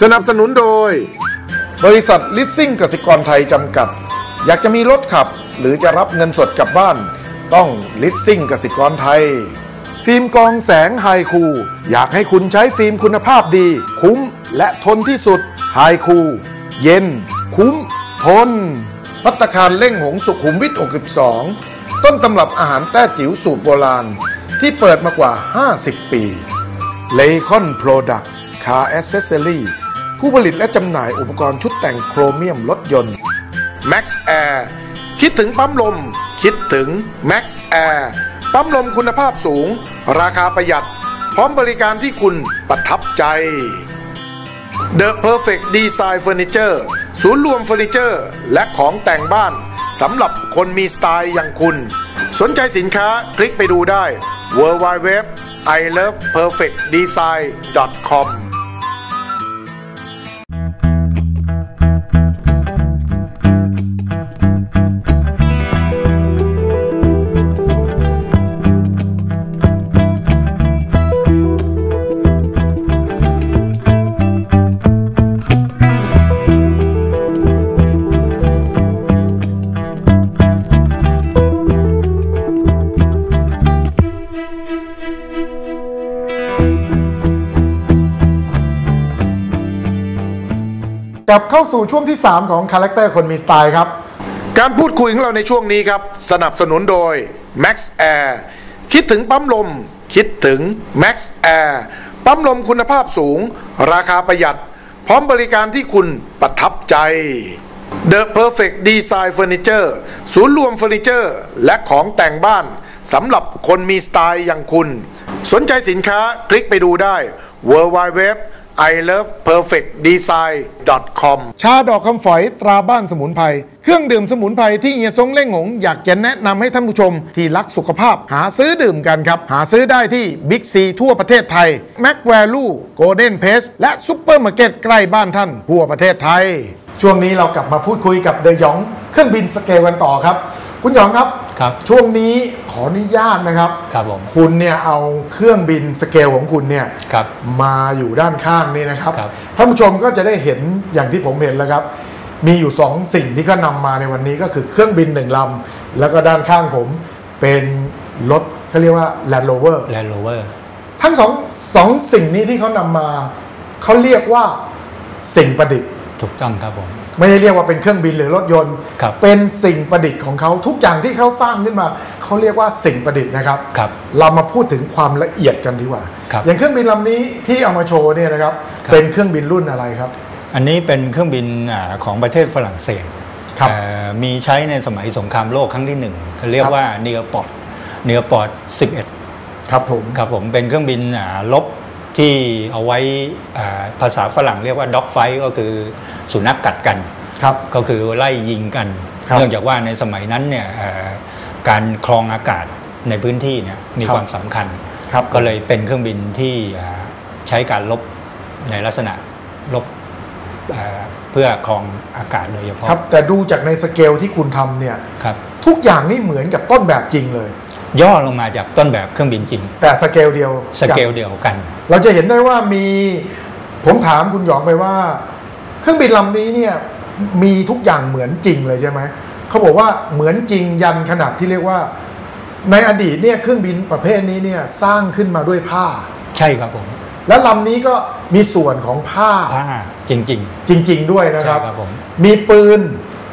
สนับสนุนโดย บริษัทลิสซิ่งกสิกรไทยจำกัด อยากจะมีรถขับ หรือจะรับเงินสดกลับบ้าน ต้องลิสซิ่งกสิกรไทย ฟิล์มกองแสงไฮคู อยากให้คุณใช้ฟิล์มคุณภาพดี คุ้มและทนที่สุดไฮคู เย็น คุ้ม ทนพัตตาคารเล่งหงสุขุมวิท 62 ต้นตำรับอาหารแต้จิ๋วสูตรโบราณ ที่เปิดมากว่า 50 ปีเลคอนโปรดักต์คาร์แอ c เซสซอรี่ ผู้ผลิตและจำหน่ายอุปกรณ์ชุดแต่งโครเมียมรถยนต์ Max Air คิดถึงปั๊มลม คิดถึง Max Air ปั๊มลมคุณภาพสูง ราคาประหยัด พร้อมบริการที่คุณประทับใจ The Perfect Design Furniture ศูนย์รวมเฟอร์นิเจอร์และของแต่งบ้านสำหรับคนมีสไตล์อย่างคุณ สนใจสินค้าคลิกไปดูได้ w w w i love perfect design com กลับเข้าสู่ช่วงที่ 3 ของคาแรคเตอร์คนมีสไตล์ครับ การพูดคุยของเราในช่วงนี้ครับ สนับสนุนโดย Max Air คิดถึงปั๊มลม คิดถึง Max Air ปั๊มลมคุณภาพสูง ราคาประหยัด พร้อมบริการที่คุณประทับใจ The Perfect Design Furniture ศูนย์รวมเฟอร์นิเจอร์และของแต่งบ้านสำหรับคนมีสไตล์อย่างคุณ สนใจสินค้าคลิกไปดูได้ w w w i love perfect design com ชาดอกคำฝอยตราบ้านสมุนไพร เครื่องดื่มสมุนไพรที่เฮียซงเล่งหง อยากจะแนะนำให้ท่านผู้ชมที่รักสุขภาพ หาซื้อดื่มกันครับ หาซื้อได้ที่บิ๊กซีทั่วประเทศไทยแม็กแวลูโกลเด้นเพสและซุปเปอร์มาร์เก็ตใกล้บ้านท่าน ทั่วประเทศไทย ช่วงนี้เรากลับมาพูดคุยกับเดยอง เครื่องบินสเกลกันต่อครับ คุณหยองครับ ครับช่วงนี้ขออนุญาตนะครับ ครับผม คุณเนี่ยเอาเครื่องบินสเกลของคุณเนี่ยครับ มาอยู่ด้านข้างนี่นะครับครับ ท่านผู้ชมก็จะได้เห็นอย่างที่ผมเห็นแล้วครับ มีอยู่สองสิ่งที่เขานำมาในวันนี้ก็คือเครื่องบินหนึ่งลำแล้วก็ด้านข้างผมเป็นรถเขาเรียกว่า Land Rover แลนด์โรเวอร์ทั้งสองสองสิ่งนี้ที่เขานำมา เขาเรียกว่าสิ่งประดิษฐ์ ถูกต้องครับผม ไม่ได้เรียกว่าเป็นเครื่องบินหรือรถยนต์ ครับเป็นสิ่งประดิษฐ์ของเขาทุกอย่างที่เขาสร้างขึ้นมา เขาเรียกว่าสิ่งประดิษฐ์นะครับ ครับเรามาพูดถึงความละเอียดกันดีกว่า ครับ อย่างเครื่องบินลำนี้ที่เอามาโชว์เนี่ยนะครับ ครับ เป็นเครื่องบินรุ่นอะไรครับ อันนี้เป็นเครื่องบินอ่าของประเทศฝรั่งเศสครับเอ่อมีใช้ในสมัยสงครามโลกครั้งที่หนึ่งเขาเรียกครับว่าเนียปอร์ตเนียปอร์ต11 ครับผม ครับผมเป็นเครื่องบินอ่าลบ ที่เอาไว้อ่าภาษาฝรั่งเรียกว่าด็อกไฟก็คือสุนัขกกัดกันครับก็คือไล่ยิงกันครับเนื่องจากว่าในสมัยนั้นเนี่ยเอ่อการครองอากาศในพื้นที่เนี่ยมีครับความสำคัญครับก็เลยเป็นเครื่องบินที่อ่าใช้การลบในลักษณะลบอ่าเพื่อครองอากาศโดยเฉพาะครับแต่ดูจากในสเกลที่คุณทำเนี่ยครับทุกอย่างนี่เหมือนกับต้นแบบจริงเลย ย่อลงมาจากต้นแบบเครื่องบินจริง แต่สเกลเดียวสเกลเดียวกัน เราจะเห็นได้ว่ามีผมถามคุณหยองไปว่า เครื่องบินลำนี้เนี่ยมีทุกอย่างเหมือนจริงเลยใช่ไหมเขาบอกว่าเหมือนจริงยันขนาดที่เรียกว่า ในอดีตเนี่ยเครื่องบินประเภทนี้เนี่ยสร้างขึ้นมาด้วยผ้า ใช่ครับผม และลำนี้ก็มีส่วนของผ้าผ้าจริงจริง ๆ ด้วยๆนะครับใช่ครับผมมีปืน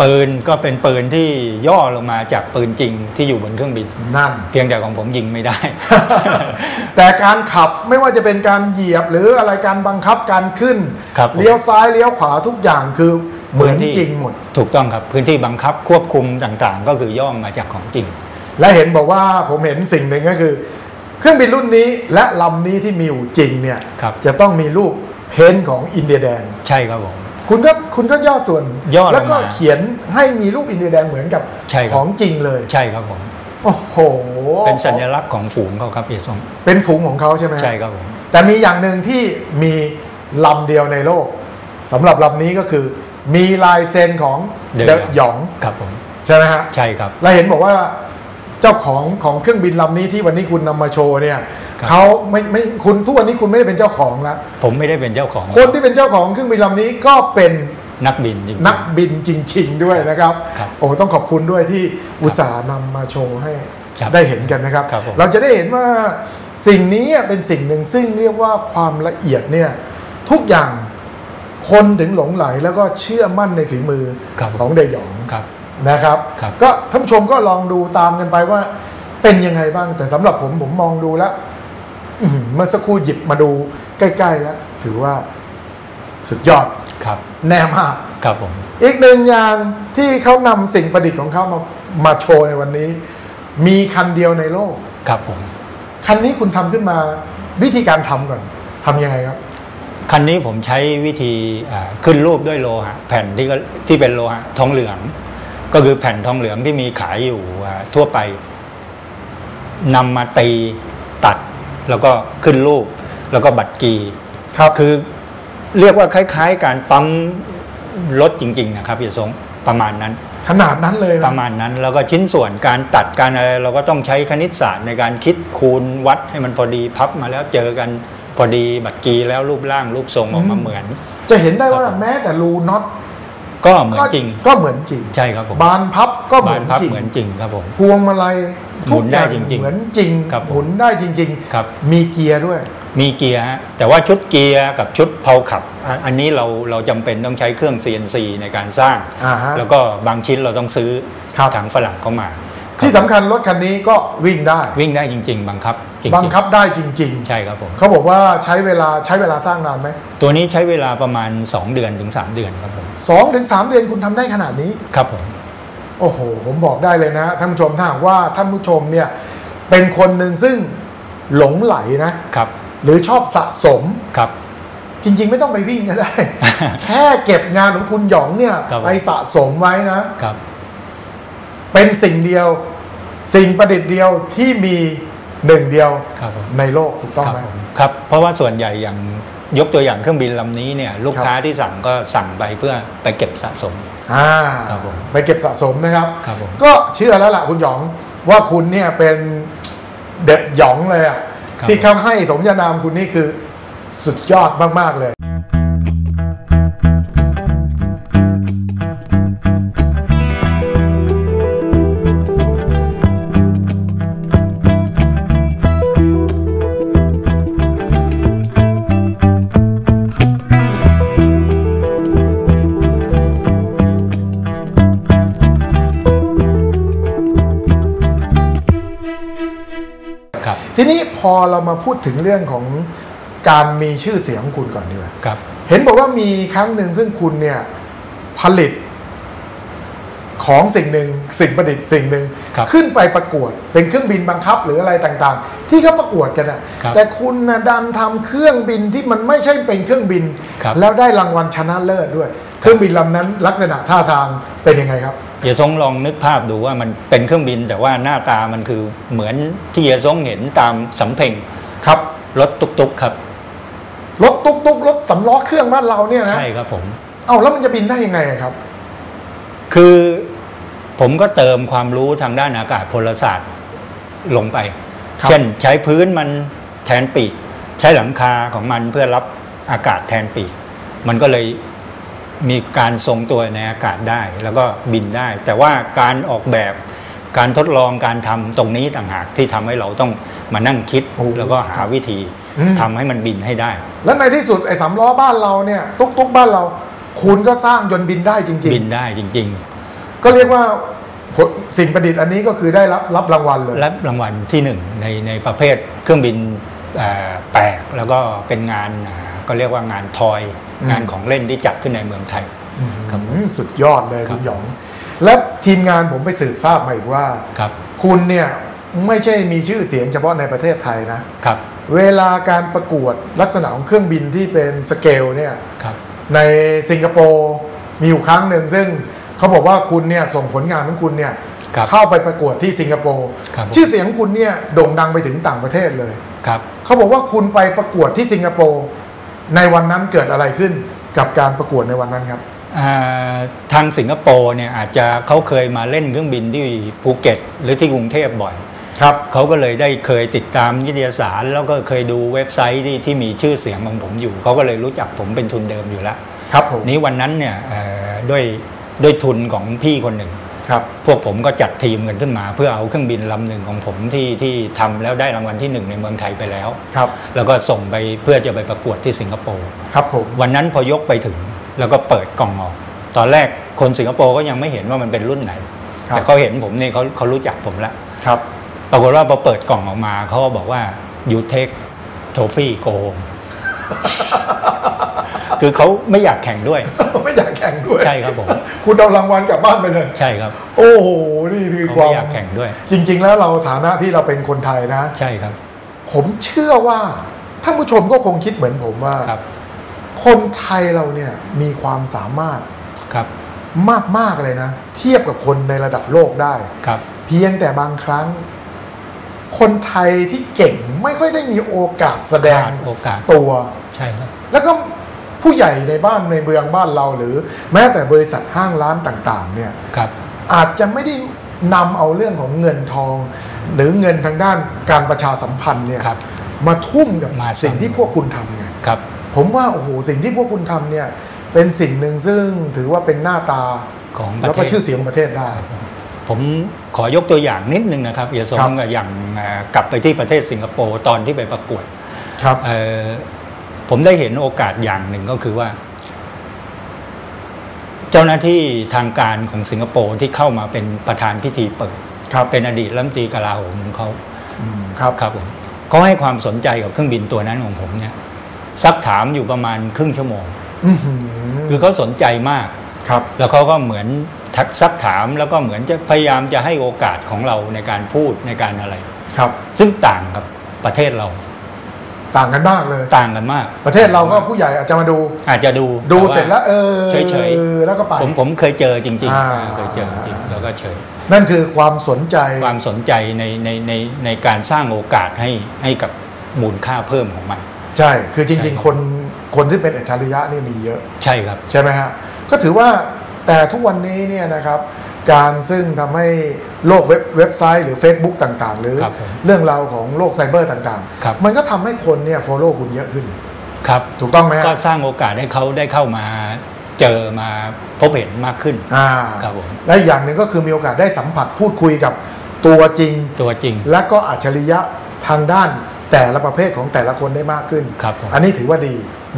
ปืนก็เป็นปืนที่ย่อลงมาจากปืนจริงที่อยู่บนเครื่องบินนั่นเพียงแต่ของผมยิงไม่ได้ แต่การขับไม่ว่าจะเป็นการเหยียบหรืออะไรการบังคับการขึ้นครับผมเลี้ยวซ้ายเลี้ยวขวาทุกอย่างคือเหมือนพื้ที่จริงหมด ถูกต้องครับพื้นที่บังคับควบคุมต่างๆ ก็คือย่อมาจากของจริง และเห็นบอกว่าผมเห็นสิ่งหนึ่งก็คือ เครื่องบินรุ่นนี้และลำนี้ที่มีอยู่จริงเนี่ยครับจะต้องมีรูปเพ้นท์ของอินเดียแดง ใช่ครับผม คุณก็คุณก็ย่อส่วนย่อลงมาแล้วก็เขียนให้มีรูปอินเดียแดงเหมือนกับใช่ครับของจริงเลย ใช่ครับผมโอ้โห เป็นสัญลักษณ์ของฝูงเขาครับเอียสงเป็นฝูงของเขาใช่ไหมใช่ครับผมแต่มีอย่างหนึ่งที่มีลำเดียวในโลกสำหรับลำนี้ก็คือ มีลายเซ็นของเดอะหยองครับผมใช่ไหมฮะใช่ครับ และเห็นบอกว่าเจ้าของของเครื่องบินลำนี้ที่วันนี้คุณนำมาโชว์เนี่ยครับ เขาไม่ไม่คุณทุกวันนี้คุณไม่ได้เป็นเจ้าของแล้วผมไม่ได้เป็นเจ้าของ คนที่เป็นเจ้าของเครื่องบินลำนี้ก็เป็นนักบินจริงๆนักบินจริง ๆ ด้วยนะครับครับโอ้ต้องขอบคุณด้วยที่อุตส่าห์นำมาโชว์ให้ครับได้เห็นกันนะครับครับผมเราจะได้เห็นว่าสิ่งนี้เป็นสิ่งหนึ่งซึ่งเรียกว่าความละเอียดเนี่ยทุกอย่างคนถึงหลงไหลแล้วก็เชื่อมั่นในฝีมือครับของเดหยองครับนะครับครับก็ท่านผู้ชมก็ลองดูตามกันไปว่าเป็นยังไงบ้างแต่สำหรับผมผมมองดูแล้วอื้อหือ เมื่อสักครู่หยิบมาดูใกล้ๆแล้ว ถือว่าสุดยอดครับ แน่มากครับผม อีกหนึ่งอย่างที่เขานำสิ่งประดิษฐ์ของเขามามาโชว์ในวันนี้ มีคันเดียวในโลกครับผม คันนี้คุณทำขึ้นมาวิธีการทำก่อนทำยังไงครับ คันนี้ผมใช้วิธีอ่าขึ้นรูปด้วยโลหะแผ่นที่ก็ที่เป็นโลหะทองเหลือง ก็คือแผ่นทองเหลืองที่มีขายอยู่อ่าทั่วไปนำมาตีตัด แล้วก็ขึ้นรูป แล้วก็บัตรกีครับคือเรียกว่าคล้ายๆ การปั๊มรถจริง ๆ นะครับพี่สงประมาณนั้น ขนาดนั้นเลยนะประมาณนั้นแล้วก็ชิ้นส่วนการตัดการอะไรเราก็ต้องใช้คณิตศาสตร์ในการคิดคูณวัดให้มันพอดีพับมาแล้วเจอกันพอดีบัตรกีแล้วรูปร่างรูปทรงออกมาเหมือน จะเห็นได้ว่าครับผมแม้แต่รูน็อต ก็เหมือนจริง ก็เหมือนจริงใช่ครับผมบานพับก็เหมืบาอนนพับจริงเหมือนจริงครับผมพวงมาลัยหมุนได้ทุกอย่างจริงๆเหมือนจริงครับผมหมุนได้จริงครับมีเกียร์ด้วย มีเกียร์ฮะแต่ว่าชุดเกียร์กับชุดเพลาขับอะอันนี้เราเราจำเป็นต้องใช้เครื่อง CNC ในการสร้างอ่าฮะแล้วก็บางชิ้นเราต้องซื้อครับทางฝรั่งเข้ามา ที่สำคัญรถคันนี้ก็วิ่งได้ วิ่งได้จริง ๆ บังคับจริงๆบังคับได้จริง ใช่ครับผม ๆ เขาบอกว่าใช้เวลาใช้เวลาสร้างนานไหมตัวนี้ใช้เวลาประมาณ 2 เดือนถึง 3 เดือนครับผม สองถึงสามเดือนคุณทำได้ขนาดนี้ ครับผม โอ้โห ผมบอกได้เลยนะท่านผู้ชมถ้าหากว่าท่านผู้ชมเนี่ยเป็นคนหนึ่งซึ่งหลงไหลนะ ครับ หรือชอบสะสม ครับ จริง ๆ ไม่ต้องไปวิ่งก็ได้ แค่เก็บงานของคุณหยองเนี่ยครับผม ไปสะสมไว้นะ ครับ เป็นสิ่งเดียว สิ่งประดิษฐ์เดียวที่มีหนึ่งเดียวครับผม ในโลกถูกต้องครับไหม ผมครับเพราะว่าส่วนใหญ่อย่างยกตัวอย่างเครื่องบินลำนี้เนี่ยลูกครับ ค้าที่สั่งก็สั่งไปเพื่อไปเก็บสะสม อ่าครับผมไปเก็บสะสมนะครับ ครับผม ก็เชื่อแล้วล่ะคุณหยองว่าคุณเนี่ยเป็นเดอะหยองเลยอะครับที่เขาให้สมญานามคุณนี่คือสุดยอดมาก ๆ เลย ทีนี้พอเรามาพูดถึงเรื่องของการมีชื่อเสียงของคุณก่อนดีกว่าครับ เห็นบอกว่ามีครั้งหนึ่งซึ่งคุณเนี่ยผลิตของสิ่งหนึ่งสิ่งประดิษฐ์สิ่งหนึ่งครับขึ้นไปประกวด เป็นเครื่องบินบังคับหรืออะไรต่างๆ ที่เขาประกวดกันนะครับแต่คุณนะดันทำเครื่องบินที่มันไม่ใช่เป็นเครื่องบินครับแล้วได้รางวัลชนะเลิศด้วย เครื่องบินลำนั้นลักษณะท่าทางเป็นยังไงครับเยซงลองนึกภาพดูว่ามันเป็นเครื่องบินแต่ว่าหน้าตามันคือเหมือนที่เยซงเห็นตามสำเพ็งครับรถตุกๆครับรถตุ๊กตุ๊กรถสำล้อเครื่องบ้านเราเนี่ยนะใช่ครับผม เอ้าแล้วมันจะบินได้ยังไงอะครับ คือผมก็เติมความรู้ทางด้านอากาศพลศาสตร์ลงไปครับเช่นใช้พื้นมันแทนปีก ใช้หลังคาของมันเพื่อรับอากาศแทนปีก มันก็เลย มีการทรงตัวในอากาศได้ แล้วก็บินได้ แต่ว่าการออกแบบการทดลองการทำตรงนี้ต่างหากที่ทำให้เราต้องมานั่งคิดโอ้แล้วก็หาวิธีอืมทำให้มันบินให้ได้ แล้วในที่สุดไอ้สำล้อบ้านเราเนี่ยตุ๊กตุ๊กบ้านเรา คุณก็สร้างจนบินได้จริงบินได้จริง ๆ ก็เรียกว่าผลสิ่งประดิษฐ์อันนี้ก็คือได้รับรับรางวัลเลยๆและรางวัลที่หนึ่งในในประเภทเครื่องบินเอ่อแปลกแล้วก็เป็นงานอ่าก็เรียกว่างานทอยอืม งานของเล่นที่จัดขึ้นในเมืองไทยครับผมอืมสุดยอดเลยครับคุณหยอง และทีมงานผมไปสืบทราบมาอีกว่าครับคุณเนี่ยไม่ใช่มีชื่อเสียงเฉพาะในประเทศไทยนะครับ เวลาการประกวดลักษณะของเครื่องบินที่เป็นสเกลเนี่ยครับในสิงคโปร์มีอยู่ครั้งหนึ่งซึ่งเขาบอกว่าคุณเนี่ยส่งผลงานของคุณเนี่ยครับเข้าไปประกวดที่สิงคโปร์ครับผมชื่อเสียงของคุณเนี่ยโด่งดังไปถึงต่างประเทศเลยครับเขาบอกว่าคุณไปประกวดที่สิงคโปร์ ในวันนั้นเกิดอะไรขึ้นกับการประกวดในวันนั้นครับอ่าทางสิงคโปร์เนี่ยอาจจะเขาเคยมาเล่นเครื่องบินที่ภูเก็ต หรือที่กรุงเทพบ่อยครับเขาก็เลยได้เคยติดตามนิตยสาร แล้วก็เคยดูเว็บไซต์ที่ที่มีชื่อเสียงของผมอยู่ เขาก็เลยรู้จักผมเป็นทุนเดิมอยู่แล้ว ครับผมนี้วันนั้นเนี่ยเอ่อด้วยด้วยทุนของพี่คนหนึ่ง ครับพวกผมก็จัดทีมกันขึ้นมา เพื่อเอาเครื่องบินลำหนึ่งของผมที่ที่ทำแล้วได้รางวัลที่หนึ่งในเมืองไทยไปแล้ว ครับแล้วก็ส่งไปเพื่อจะไปประกวดที่สิงคโปร์ครับผมวันนั้นพอยกไปถึงแล้วก็เปิดกล่องออก ตอนแรกคนสิงคโปร์ก็ยังไม่เห็นว่ามันเป็นรุ่นไหน ครับ แต่เขาเห็นผมเนี่ยเขาเขารู้จักผมแล้วครับ ปรากฏว่าพอเปิดกล่องออกมาเขาก็บอกว่า you take trophy go home คือเขาไม่อยากแข่งด้วย ไม่อยากแข่งด้วยใช่ครับผมคุณเอารางวัลกลับบ้านไปเลย ใช่ครับ โอ้โหนี่คือเขาควาไม่มอยากแข่งด้วย จริง ๆ แล้วเราฐานะที่เราเป็นคนไทยนะ ใช่ครับ ผมเชื่อว่าท่านผู้ชมก็คงคิดเหมือนผมว่าครับ คนไทยเราเนี่ยมีความสามารถครับ มากๆเลยนะ เทียบกับคนในระดับโลกได้ครับ เพียงแต่บางครั้งคนไทยที่เก่งไม่ค่อยได้มีโอกาสแสดงขาดโอกาสตัวใช่ครับ แล้วก็ ผู้ใหญ่ในบ้านในเมืองบ้านเราหรือ แม้แต่บริษัทห้างร้านต่างๆเนี่ยครับอาจจะไม่ได้นำเอาเรื่องของเงินทอง หรือเงินทางด้านการประชาสัมพันธ์เนี่ยครับมาทุ่มกับมาสิ่งที่พวกคุณทำไงครับผมว่าโอ้โหสิ่งที่พวกคุณทำเนี่ยเป็นสิ่งหนึ่งซึ่งถือว่าเป็นหน้าตาของปแล้วระก็เทศชื่อเสียงของประเทศได้ ผมขอยกตัวอย่างนิดนึงนะครับอย่าสมครับกับอย่างเอ่อกลับไปที่ประเทศสิงคโปร์ตอนที่ไปประกวดครับเอ่อ ผมได้เห็นโอกาสอย่างหนึ่งก็คือว่า เจ้าหน้าที่ทางการของสิงคโปร์ที่เข้ามาเป็นประธานพิธีเปิดครับเป็นอดีตรัฐมนตรีกลาโหมของเขาอืมครับครับผมเขาให้ความสนใจกับเครื่องบินตัวนั้นของผมเนี่ยซักถามอยู่ประมาณครึ่งชั่วโมงอื้อหือคือเขาสนใจมากครับ แล้วเขาก็เหมือนทักซักถามแล้วก็เหมือนจะพยายามจะให้โอกาสของเราในการพูดในการอะไรครับ ซึ่งต่างกับประเทศเรา ต่างกันมากเลย ต่างกันมาก ประเทศเราก็ผู้ใหญ่อาจจะมาดู อาจจะดูดูต่าเสร็จแล้วเออเฉยแล้วก็ไปผมผมเคยเจอจริงอ่าๆเคยเจอจริงแล้วก็เฉย นั่นคือความสนใจความสนใจในในในในการสร้างโอกาสให้ให้กับมูลค่าเพิ่มของมันใช่ คือจใช่ริงครับๆคนคนที่เป็นอัจฉริยะนี่มีเยอะ ใช่ครับ ใช่ไหมฮะ ก็ถือว่าแต่ทุกวันนี้เนี่ยนะครับ การซึ่งทำให้โลกเว็บเว็บไซต์หรือ Facebook ต่างๆ หรือครับผมเรื่องราวของโลกไซเบอร์ต่างครับๆมันก็ทำให้คนเนี่ย follow คุณเยอะขึ้น ครับ ถูกต้องไหมฮะก็สร้างโอกาสให้เขาได้เข้ามาเจอมาพบเห็นมากขึ้นอ่าครับผมและอีกอย่างหนึ่งก็คือมีโอกาสได้สัมผัสพูดคุยกับตัวจริงตัวจริง และก็อัจฉริยะทางด้านแต่ละประเภทของแต่ละคนได้มากขึ้นครับผมอันนี้ถือว่าดี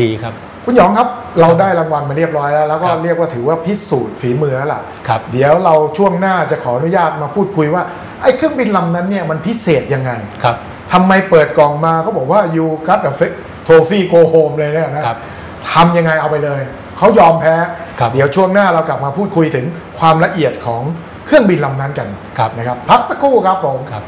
ดีครับ คุณหยองครับเราได้รางวัลมาเรียบร้อยแล้ว แล้วก็ครับเรียกว่าถือว่าพิสูจน์ฝีมือแล้วล่ะครับเดี๋ยวเราช่วงหน้าจะขออนุญาตมาพูดคุยว่าไอ้เครื่องบินลำนั้นเนี่ยมันพิเศษยังไงครับทำไมเปิดกล่องมาเขาบอกว่า you got a trophy go home เลยเนี่ยนะครับทำยังไงเอาไปเลย เขายอมแพ้ครับเดี๋ยวช่วงหน้าเรากลับมาพูดคุยถึงความละเอียดของเครื่องบินลำนั้นกันครับนะครับพักสักครู่ครับผมครับ